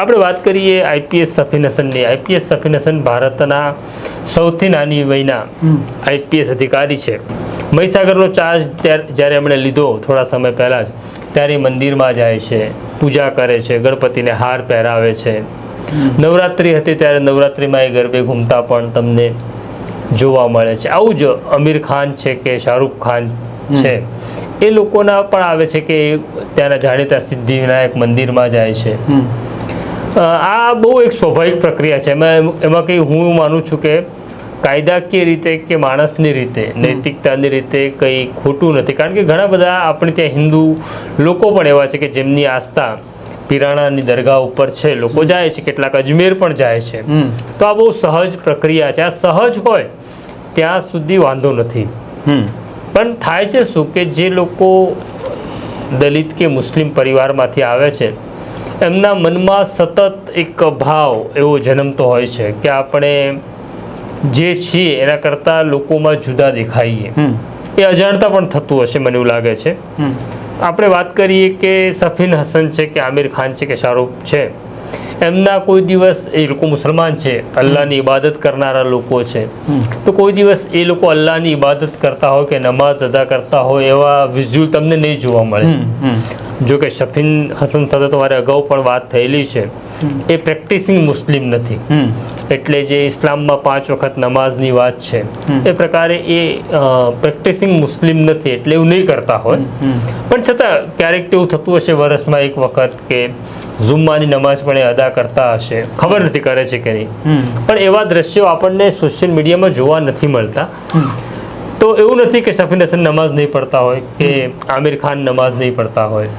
આપણે વાત કરીએ આઈપીએસ સફીન હસનની આઈપીએસ સફિનેશન ભારતના સૌથી નાની વયના આઈપીએસ અધિકારી છે. મહીસાગરનો ચાર્જ જ્યારે એમણે લીધો થોડા સમય પહેલાં જ ત્યારે મંદિરમાં જાય છે પૂજા કરે છે ગણપતિને હાર પહેરાવે છે. નવરાત્રિ હતી ત્યારે નવરાત્રિમાં એ ગરબે ઘૂમતા પણ તમને જોવા મળે છે. આવું જ અમીર ખાન છે કે શાહરૂખ ખાન છે એ લોકોના પણ આવે છે કે ત્યાંના જાણીતા સિદ્ધિવિનાયક મંદિરમાં જાય છે. આ બહુ એક સ્વાભાવિક પ્રક્રિયા છે. એમાં એમાં કંઈ હું માનું છું કે કાયદાકીય રીતે કે માણસની રીતે નૈતિકતાની રીતે કંઈ ખોટું નથી. કારણ કે ઘણા બધા આપણે ત્યાં હિન્દુ લોકો પણ એવા છે કે જેમની આસ્થા પિરાણાની દરગાહ ઉપર છે. લોકો જાય છે કેટલાક અજમેર પણ જાય છે. તો આ બહુ સહજ પ્રક્રિયા છે. આ સહજ હોય ત્યાં સુધી વાંધો નથી. પણ થાય છે શું કે જે લોકો દલિત કે મુસ્લિમ પરિવારમાંથી આવે છે એમના મનમાં સતત એક ભાવ એવો જન્મતો હોય છે કે આપણે જે છીએ એના કરતાં લોકોમાં જુદા દેખાઈએ. એ અજાણતા પણ થતું હશે મને એવું લાગે છે. આપણે વાત કરીએ કે સફીન હસન છે કે આમિર ખાન છે કે શાહરૂખ છે. એમના કોઈ દિવસ એ લોકો મુસલમાન છે અલ્લાહની ઇબાદત કરનારા લોકો છે. તો કોઈ દિવસ એ લોકો અલ્લાહની ઇબાદત કરતા હોય કે નમાઝ અદા કરતા હોય એવા વિઝ્યુઅલ તમને નહીં જોવા મળે. જો કે શફીન હસન સાથે તમારે અગાઉ પણ વાત થયેલી છે. એ પ્રેક્ટિસિંગ મુસ્લિમ નથી. એટલે જે ઇસ્લામમાં પાંચ વખત નમાઝની વાત છે એ પ્રકારે એ પ્રેક્ટિસિંગ મુસ્લિમ નથી એટલે એવું નહીં કરતા હોય. પણ છતાં ક્યારેક તેવું થતું હશે વર્ષમાં એક વખત કે ઝુમ્માની નમાઝ પણ એ અદા કરતા હશે. ખબર નથી કરે છે કે નહીં. પણ એવા દ્રશ્યો આપણને સોશિયલ મીડિયામાં જોવા નથી મળતા. તો એવું નથી કે સફીન હસન નમાઝ નહીં પડતા હોય કે આમિર ખાન નમાઝ નહીં પડતા હોય.